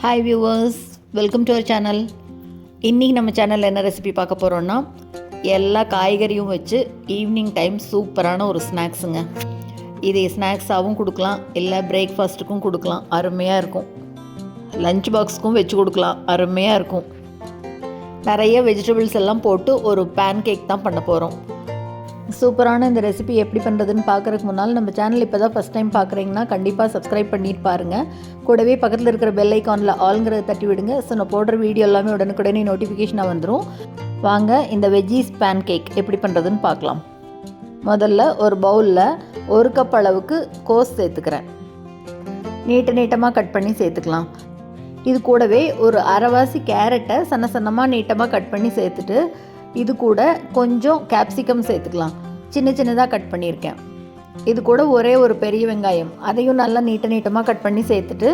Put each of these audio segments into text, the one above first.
Hi viewers welcome to our channel இன்றைக்கி நம்ம சேனலில் என்ன ரெசிபி பார்க்க போகிறோன்னா எல்லா காய்கறியும் வச்சு ஈவினிங் டைம் சூப்பரான ஒரு ஸ்நாக்ஸுங்க இது ஸ்நாக்ஸாகவும் கொடுக்கலாம் இல்லை பிரேக்ஃபாஸ்ட்டுக்கும் கொடுக்கலாம். அருமையாக இருக்கும். லஞ்ச் பாக்ஸுக்கும் வச்சு கொடுக்கலாம். அருமையாக இருக்கும். நிறைய வெஜிடபிள்ஸ் எல்லாம் போட்டு ஒரு பேன் கேக் தான் பண்ண போகிறோம் சூப்பரான இந்த ரெசிபி எப்படி பண்ணுறதுன்னு பார்க்குறதுக்கு முன்னால் நம்ம சேனல் இப்போ தான் ஃபஸ்ட் டைம் பார்க்குறீங்கன்னா கண்டிப்பாக சப்ஸ்கிரைப் பண்ணிட்டு பாருங்கள் கூடவே பக்கத்தில் இருக்கிற பெல் ஐக்கானில் ஆளுங்கிறத தட்டி விடுங்க. ஸோ நான் போடுற வீடியோ எல்லாமே உடனுக்குடனே நோட்டிஃபிகேஷனாக வந்துடும் வாங்க இந்த வெஜ்ஜீஸ் பேன் கேக் எப்படி பண்ணுறதுன்னு பார்க்கலாம். முதல்ல ஒரு பவுலில் ஒரு கப் அளவுக்கு கோஸ் சேர்த்துக்கிறேன். நீட்ட நீட்டமாக கட் பண்ணி சேர்த்துக்கலாம். இது கூடவே ஒரு அரைவாசி கேரட்டை சன்ன சன்னமாக நீட்டமாக கட் பண்ணி சேர்த்துட்டு இது கூட கொஞ்சம் கேப்சிகம் சேர்த்துக்கலாம். சின்ன சின்னதாக கட் பண்ணியிருக்கேன். இது கூட ஒரே ஒரு பெரிய வெங்காயம். அதையும் நல்லா நீட்ட நீட்டமாக கட் பண்ணி சேர்த்துட்டு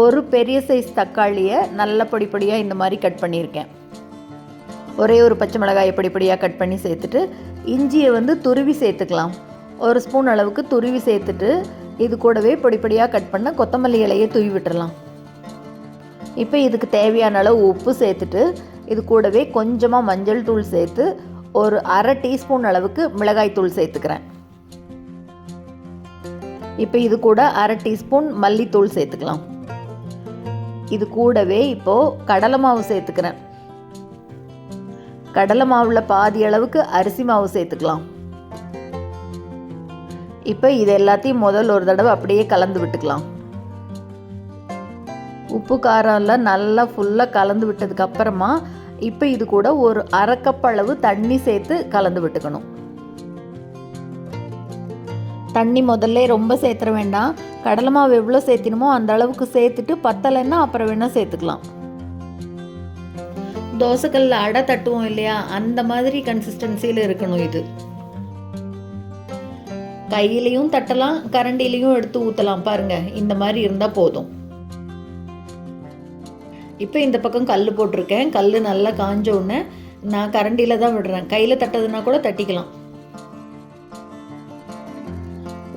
ஒரு பெரிய சைஸ் தக்காளியை நல்ல பொடி பொடியாக இந்த மாதிரி கட் பண்ணியிருக்கேன். ஒரே ஒரு பச்சை மிளகாயை பொடி பொடியாக கட் பண்ணி சேர்த்துட்டு இஞ்சியை வந்து துருவி சேர்த்துக்கலாம். ஒரு ஸ்பூன் அளவுக்கு துருவி சேர்த்துட்டு இது கூடவே பொடி பொடியாக கட் பண்ண கொத்தமல்லி இலையை தூவி விட்டுறலாம். இப்போ இதுக்கு தேவையான அளவு உப்பு சேர்த்துட்டு இது கூடவே கொஞ்சமாக மஞ்சள் தூள் சேர்த்து ஒரு அரை டீஸ்பூன் அளவுக்கு மிளகாய் தூள் சேர்த்துக்கிறேன். இப்போ இது கூட அரை டீஸ்பூன் மல்லித்தூள் சேர்த்துக்கலாம். இது கூடவே இப்போது கடலை மாவு சேர்த்துக்கிறேன். கடலை மாவில் பாதி அளவுக்கு அரிசி மாவு சேர்த்துக்கலாம். இப்போ இது எல்லாத்தையும் முதல் ஒரு தடவை அப்படியே கலந்து விட்டுக்கலாம். உப்பு காரம் எல்லாம் நல்லா ஃபுல்லாக கலந்து விட்டதுக்கப்புறமா இப்போ இது கூட ஒரு அரைக்கப்பளவு தண்ணி சேர்த்து கலந்து விட்டுக்கணும். தண்ணி முதல்ல ரொம்ப சேர்த்துற வேண்டாம். கடலை மாவு எவ்வளோ சேர்த்தினுமோ அந்த அளவுக்கு சேர்த்துட்டு பத்தலைன்னா அப்புறம் வேணால் சேர்த்துக்கலாம். தோசைக்கல்லில் அடை தட்டுவோம் இல்லையா? அந்த மாதிரி கன்சிஸ்டன்சியில் இருக்கணும் இது. கையிலையும் தட்டலாம் கரண்டிலையும் எடுத்து ஊற்றலாம் பாருங்கள் இந்த மாதிரி இருந்தால் போதும். இப்போ இந்த பக்கம் கல் போட்டிருக்கேன். கல் நல்லா காஞ்ச உடனே நான் கரண்டியில் தான் விடுறேன். கையில் தட்டதுன்னா கூட தட்டிக்கலாம்.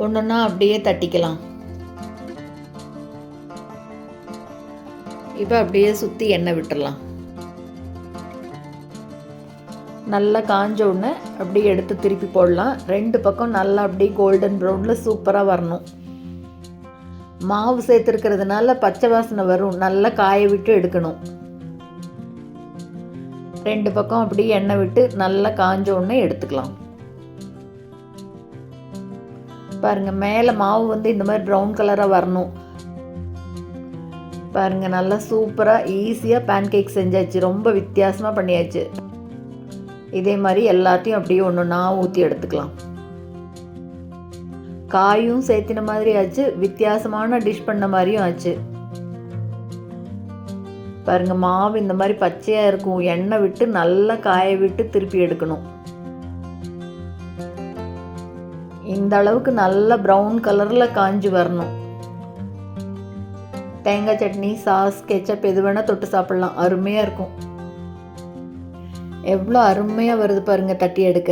ஒன்றுன்னா அப்படியே தட்டிக்கலாம். இப்போ அப்படியே சுற்றி எண்ணெய் விட்டுடலாம் நல்லா காஞ்ச உடனே அப்படியே எடுத்து திருப்பி போடலாம். ரெண்டு பக்கம் நல்லா அப்படியே கோல்டன் ப்ரௌனில் சூப்பராக வரணும். மாவு சேர்த்துருக்கிறதுனால பச்சை வாசனை வரும். நல்லா காய விட்டு எடுக்கணும். ரெண்டு பக்கம் அப்படியே எண்ணெய் விட்டு நல்லா காஞ்ச உடனே எடுத்துக்கலாம். பாருங்க மேலே மாவு வந்து இந்த மாதிரி ப்ரௌன் கலராக வரணும். பாருங்க நல்லா சூப்பராக ஈஸியாக பேன் கேக் செஞ்சாச்சு. ரொம்ப வித்தியாசமாக பண்ணியாச்சு. இதே மாதிரி எல்லாத்தையும் அப்படியே ஒன்று நான் ஊற்றி எடுத்துக்கலாம். காயும் சேர்த்தின மாதிரி ஆச்சு வித்தியாசமான டிஷ் பண்ண மாதிரியும் ஆச்சு. பாருங்க மாவு இந்த மாதிரி பச்சையாக இருக்கும். எண்ணெய் விட்டு நல்லா காய விட்டு திருப்பி எடுக்கணும். இந்த அளவுக்கு நல்ல ப்ரௌன் கலரில் காஞ்சி வரணும். தேங்காய் சட்னி சாஸ் கெச்சப் எது வேணால் தொட்டு சாப்பிட்லாம். அருமையாக இருக்கும். எவ்வளோ அருமையாக வருது பாருங்கள் தட்டி எடுக்க.